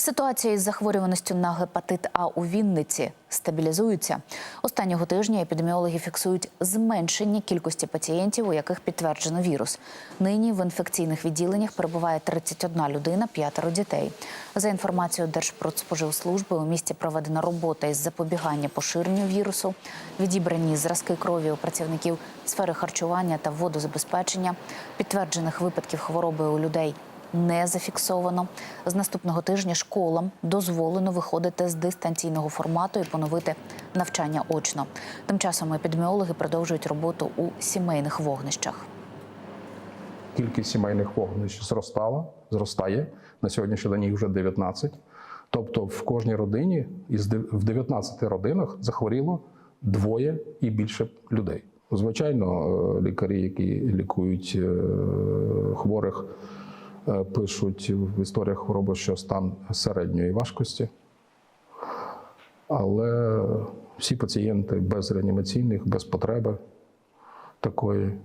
Ситуація із захворюваністю на гепатит А у Вінниці стабілізується. Останнього тижня епідеміологи фіксують зменшення кількості пацієнтів, у яких підтверджено вірус. Нині в інфекційних відділеннях перебуває 31 людина, п'ятеро дітей. За інформацією Держпродспоживслужби, у місті проведена робота із запобігання поширенню вірусу, відібрані зразки крові у працівників сфери харчування та водозабезпечення. Підтверджених випадків хвороби у людей не зафіксовано. З наступного тижня школам дозволено виходити з дистанційного формату і поновити навчання очно. Тим часом епідеміологи продовжують роботу у сімейних вогнищах. Кількість сімейних вогнищ зростала, зростає. На сьогоднішній день їх вже 19. Тобто в кожній родині із в 19 родинах захворіло двоє і більше людей. Звичайно, е, лікарі, які лікують е, хворих, пишуть в історіях хвороби, що стан середньої важкості. Але всі пацієнти без реанімаційних, без потреби такої